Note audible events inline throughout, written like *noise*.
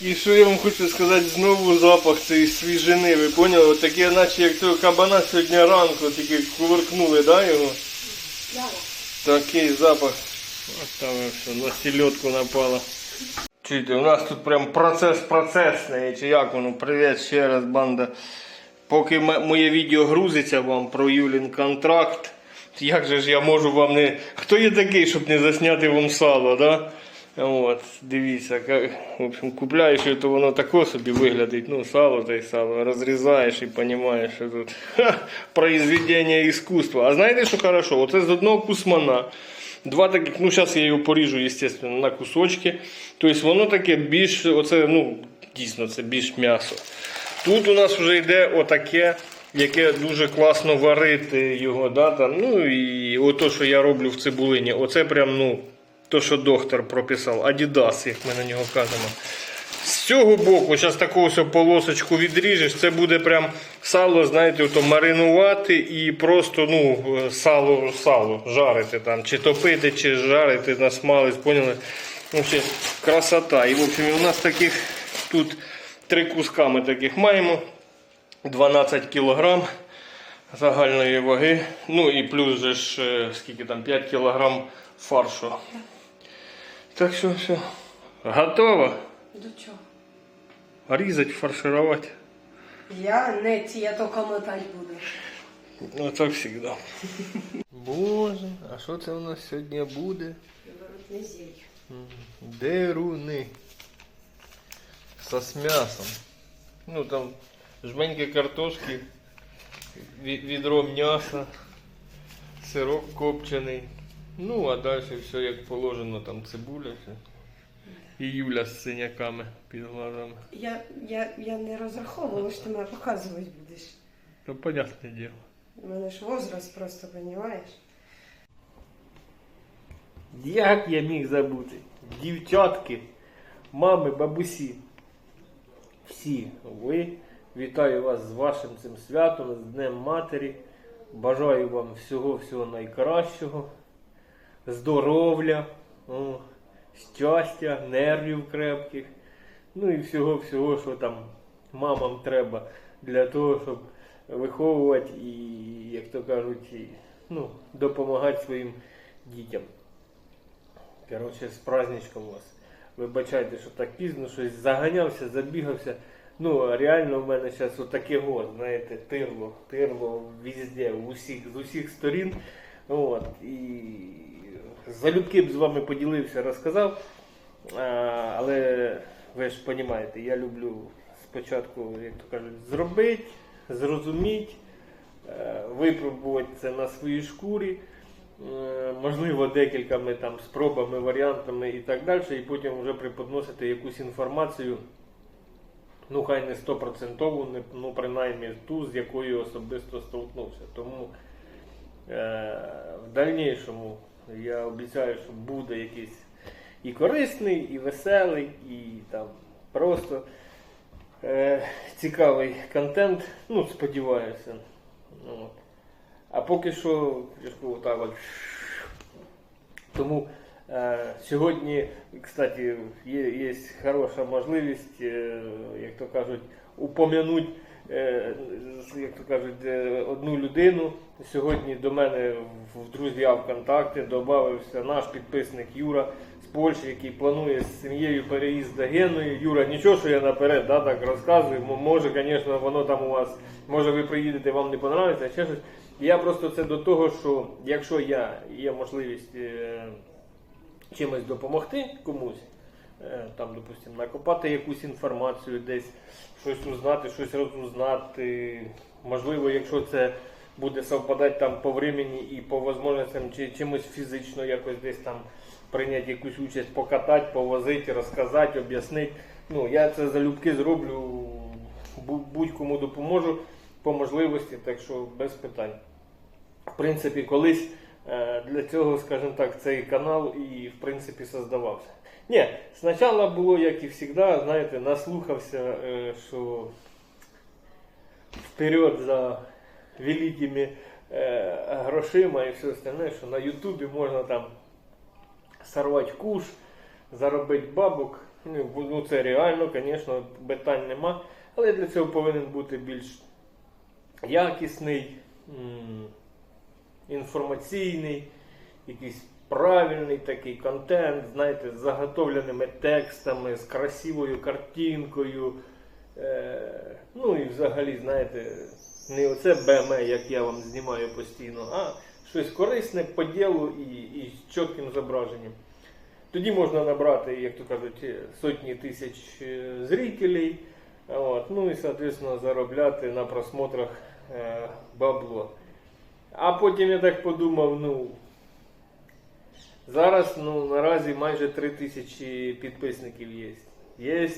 І що я вам хочу сказати, знову запах цієї свіжини, ви поняли? От таке, наче як того кабана сьогодні ранку, тільки кувыркнули, да, його? Такий запах. Оставив, що на сільотку напало. Чуєте, у нас тут прям процес процесний, чи як воно? Привіт ще раз, банда. Поки моє відео грузиться вам про Юлін контракт, як же ж я можу вам не. Хто є такий, щоб не засняти вам сало, да? От, дивіться, ка- в общем, купляєш, то воно тако собі виглядить. Ну, сало та й сало. Розрізаєш і розумієш, що тут ха, произведення іскусства. А знаєте, що хорошо? Оце з одного кусмана. Два таких, ну зараз я його поріжу, звісно, на кусочки. Тобто воно таке більш, оце, ну, дійсно, це більш м'ясо. Тут у нас вже йде отаке, яке дуже класно варити його. Да, там, ну і ото, що я роблю в цибулині, оце прям, ну, то, що доктор прописав, Adidas, як ми на нього кажемо. З цього боку, зараз таку ось полосочку відріжеш, це буде прям сало, знаєте, ото маринувати і просто ну, сало, сало жарити там, чи топити, чи жарити на смалець, поняли? Вообще, красота. І в общем, у нас таких тут три куска ми таких маємо. 12 кілограм загальної ваги. Ну і плюс же ж, е, скільки там, 5 кілограм фаршу. Так що все. Готово. До чого? Різати, фарширувати. Я не ті, я тільки мотати буду. Ну так завжди. Боже, а що це у нас сьогодні буде? Зій. Деруни. Со з м'ясом. Ну там жменьки картошки, ві- відро м'яса, сирок копчений. Ну, а далі все як положено, там цибуля. Все. І Юля з синяками під глазами. Я, я, я не розраховувала, що ти мене показувати будеш. То понятне діло. У мене ж возраст просто, розумієш? Як я міг забути? Дівчатки, мами, бабусі. Всі ви. Вітаю вас з вашим цим святом, з Днем Матері. Бажаю вам всього-всього найкращого. Здоров'я, щастя, нервів крепких. Ну і всього-всього, що там мамам треба для того, щоб виховувати і, як то кажуть, ну, допомагати своїм дітям. Коротше, з праздничком вас. Вибачайте, що так пізно щось заганявся, забігався. Ну, реально в мене зараз отаке от, знаєте, тирло, тирло везде, усіх, з усіх сторін. От, і залюбки б з вами поділився, розказав. Але ви ж розумієте, я люблю спочатку, як то кажуть, зробити, зрозуміти, е, випробувати це на своїй шкурі. Е, можливо, декількома там спробами, варіантами і так далі, і потім вже преподносити якусь інформацію, ну хай не стопроцентову, ну принаймні ту, з якою особисто столкнувся. Тому е, в дальнішому я обіцяю, що буде якийсь і корисний, і веселий, і там просто е, цікавий контент. Ну, сподіваюся. Ну, от. А поки що, так от. Тому е, сьогодні, кстати, є, є хороша можливість, е, як то кажуть, упомянути, як то кажуть, е, одну людину. Сьогодні до мене в- друзі ВКонтакті додався наш підписник Юра з Польщі, який планує з сім'єю переїзд до Генуї. Юра, нічого, що я наперед да, так розказую. Може, звісно, воно там у вас, може ви приїдете, вам не понравиться, ще щось. Я просто це до того, що якщо я є можливість е, чимось допомогти комусь, е, там, допустимо, накопати якусь інформацію, десь щось узнати, щось розузнати. Можливо, якщо це буде совпадати там по времени і по можливостям, чи чимось фізично якось десь там прийняти якусь участь, покатати, повозити, розказати, об'яснити. Ну, я це залюбки зроблю, будь-кому допоможу по можливості, так що без питань. В принципі, колись е, для цього, скажімо так, цей канал і в принципі создавався. Ні, спочатку було, як і завжди, знаєте, наслухався, е, що вперед за великими е, грошима і все остальне, що на Ютубі можна там сорвати куш, заробити бабок. Ну, ну це реально, звісно, питань нема. Але для цього повинен бути більш якісний, інформаційний, якийсь правильний такий контент, знаєте, з заготовленими текстами, з красивою картинкою. Е, ну і взагалі, знаєте, не оце БМ, як я вам знімаю постійно, а щось корисне по ділу і, і з чітким зображенням. Тоді можна набрати, як то кажуть, сотні тисяч е, зрителей, от, ну і, соответственно, заробляти на просмотрах е, бабло. А потім я так подумав, ну. Зараз ну, наразі майже 3 тисячі підписників є. Є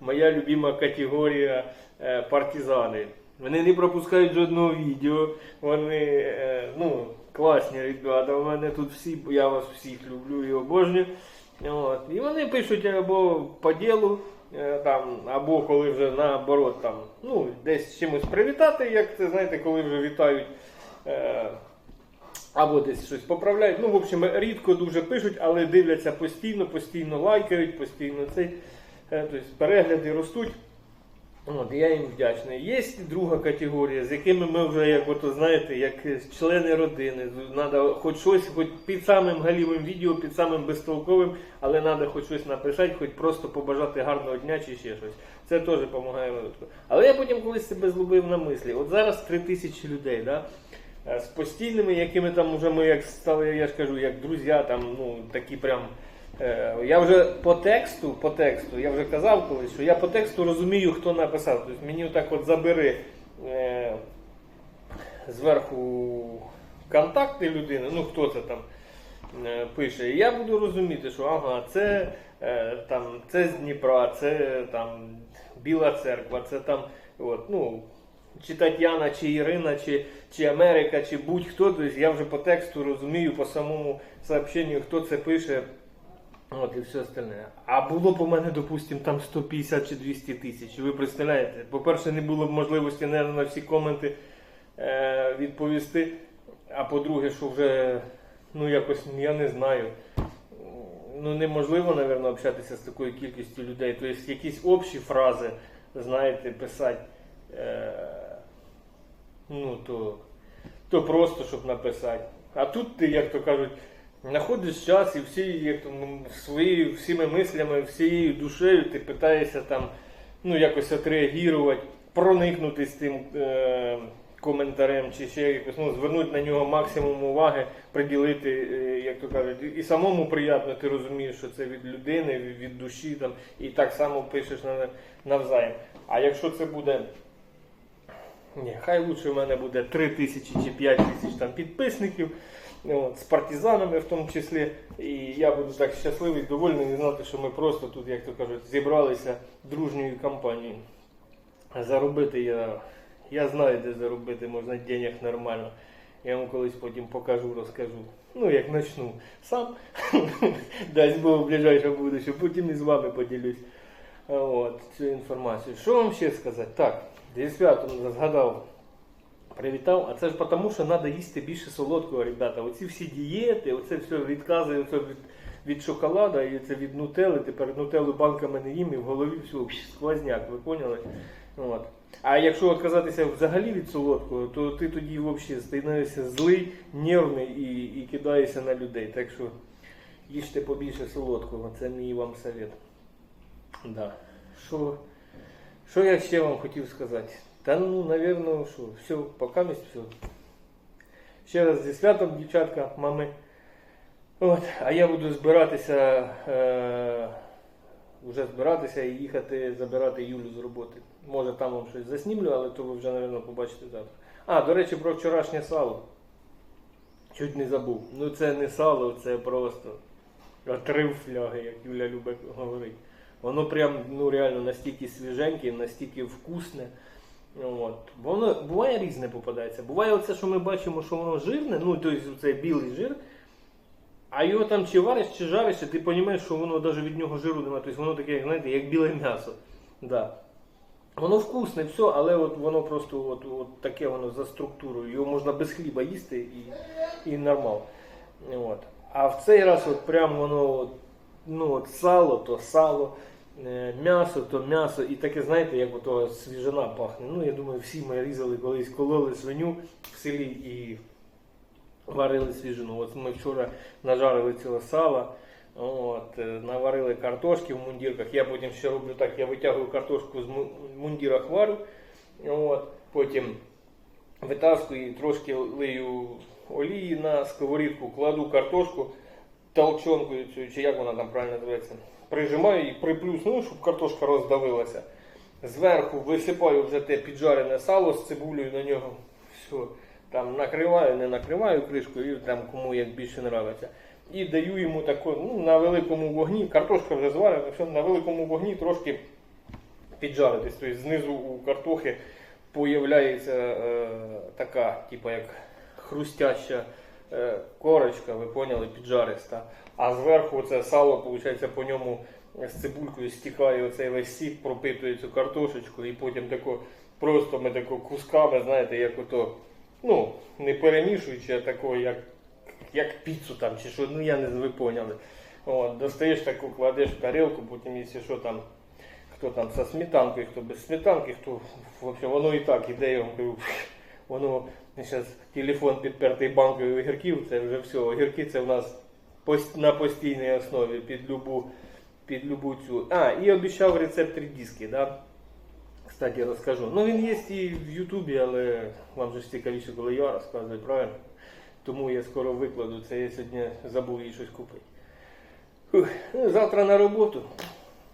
моя любима категорія е, партизани. Вони не пропускають жодного відео. Вони е, ну, класні ребята. У мене тут всі, я вас всіх люблю і обожнюю. От. І вони пишуть або по ділу, е, там, або коли вже наоборот там, ну, десь чимось привітати, як це знаєте, коли вже вітають. Або десь щось поправляють. Ну, в общем, рідко дуже пишуть, але дивляться постійно, постійно лайкають, постійно цей. Тобто перегляди ростуть. От, я їм вдячний. Є друга категорія, з якими ми вже, як ото, знаєте, як члени родини. Треба хоч щось, хоч під самим галівим відео, під самим безтолковим, але треба хоч щось написати, хоч просто побажати гарного дня чи ще щось. Це теж допомагає випадку. Але я потім колись себе зловив на мислі. От зараз три тисячі людей, да? Е, з постійними, якими там вже ми як стали, я ж кажу, як друзі, там, ну, такі прям. Е, Я вже по тексту, по тексту, я вже казав колись, що я по тексту розумію, хто написав. Тобто мені отак от забери е, зверху контакти людини, ну хто це там е, пише. І я буду розуміти, що ага, це е, там це з Дніпра, це там Біла церква, це там от, ну, чи Тетяна, чи Ірина, чи, чи Америка, чи будь-хто. Тобто я вже по тексту розумію, по самому сообщенню, хто це пише. От і все остальне. А було б у мене, допустим, там 150 чи 200 тисяч. Ви представляєте? По-перше, не було б можливості наверное, на всі коменти е, відповісти. А по-друге, що вже, ну якось, я не знаю. Ну, неможливо, напевно, общатися з такою кількістю людей. Тобто якісь общі фрази, знаєте, писати. Е, ну, то, то просто, щоб написати. А тут ти, як то кажуть, знаходиш час і всі, як то, ну, свої, всіми мислями, всією душею ти питаєшся там, ну, якось отреагувати, проникнути з тим е, коментарем, чи ще якось ну, звернути на нього максимум уваги, приділити, е, як то кажуть, і самому приємно, ти розумієш, що це від людини, від душі, там, і так само пишеш на, навзаєм. А якщо це буде. Ні, хай лучше в мене буде 3 тисячі чи 5 тисяч там підписників, от, з партизанами в тому числі. І я буду так щасливий, довольний знати, що ми просто тут, як то кажуть, зібралися дружньою компанією. Заробити я, я знаю, де заробити можна денег нормально. Я вам колись потім покажу, розкажу. Ну, як почну сам, *laughs* дасть Бог в ближайшому будущому, потім і з вами поділюсь. От, цю інформацію. Що вам ще сказати? Так, зі святом згадав, привітав, а це ж тому, що треба їсти більше солодкого, ребята. Оці всі дієти, оце все відкази оце від, від шоколада і це від нутели. Тепер нутелу банками не їм і в голові все сквозняк, ви поняли? От. А якщо відказатися взагалі від солодкого, то ти тоді взагалі становишся злий, нервний і, і кидаєшся на людей. Так що їжте побільше солодкого, це мій вам совет. Да. Що, що я ще вам хотів сказати? Та ну, напевно, що, все, пока місць все. Ще раз зі святом, дівчатка, мами. От, а я буду збиратися, е, збиратися і їхати забирати Юлю з роботи. Може там вам щось заснімлю, але то ви вже, напевно, побачите завтра. А, до речі, про вчорашнє сало. Чуть не забув. Ну це не сало, це просто отрив фляги, як Юля любить говорити. Воно прям ну реально настільки свіженьке, настільки вкусне. От. Воно буває різне попадається. Буває оце, що ми бачимо, що воно жирне, ну тобто це білий жир. А його там чи вариш, чи жариш, і ти розумієш, що воно навіть від нього жиру немає. Тобто воно таке, знаєте, як біле м'ясо. Да. Воно вкусне, все, але от воно просто от, от таке воно за структурою. Його можна без хліба їсти і, і нормал. От. А в цей раз от прям воно от, ну, от сало, то сало. Е, м'ясо, то м'ясо, і таке, знаєте, як ото свіжина пахне. Ну, я думаю, всі ми різали колись, кололи свиню в селі і варили свіжину. От ми вчора нажарили цього сала, от, е, наварили картошки в мундірках. Я потім ще роблю так, я витягую картошку з му- мундірах варю, от, потім витаскую і трошки лию олії на сковорідку, кладу картошку толчонкою, чи як вона там правильно називається, прижимаю і приплюсну, щоб картошка роздавилася. Зверху висипаю вже те піджарене сало з цибулею на нього. Все. Там накриваю, не накриваю кришкою, там кому як більше подобається. І даю йому тако, ну, на великому вогні, картошка вже зварена, все, на великому вогні трошки піджаритись. Тобто знизу у картохи появляється е, така, типу як хрустяща корочка, ви поняли, піджариста. А зверху це сало, виходить, по ньому з цибулькою стікає оцей весь сік, пропитує цю картошечку, і потім тако, просто ми тако кусками, знаєте, як ото, ну, не перемішуючи, а тако, як, як піцу там, чи що, ну я не ви поняли. От, достаєш таку, кладеш в тарілку, потім, якщо що там, хто там со сметанкою, хто без сметанки, хто, в общем, воно і так іде, я вам кажу, воно зараз телефон підпертий банкою огірків, це вже все, огірки це в нас на постійній основі під любу, під любу цю. А, і обіцяв рецепт редиски, да? Кстати, розкажу. Ну він є і в Ютубі, але вам же ж цікавіше, коли я розказую, правильно? Тому я скоро викладу це, я сьогодні забув їй щось купити. Ну, завтра на роботу.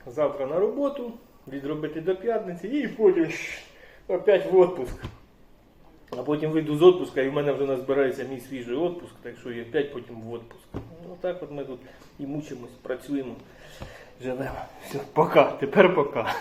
Завтра на роботу, відробити до п'ятниці і потім опять в отпуск. А потім вийду з отпуска і в мене вже назбирається мій свіжий отпуск, так що я опять потім в відпуск. Ну так от ми тут і мучимось, працюємо, живемо. Все, пока, тепер пока.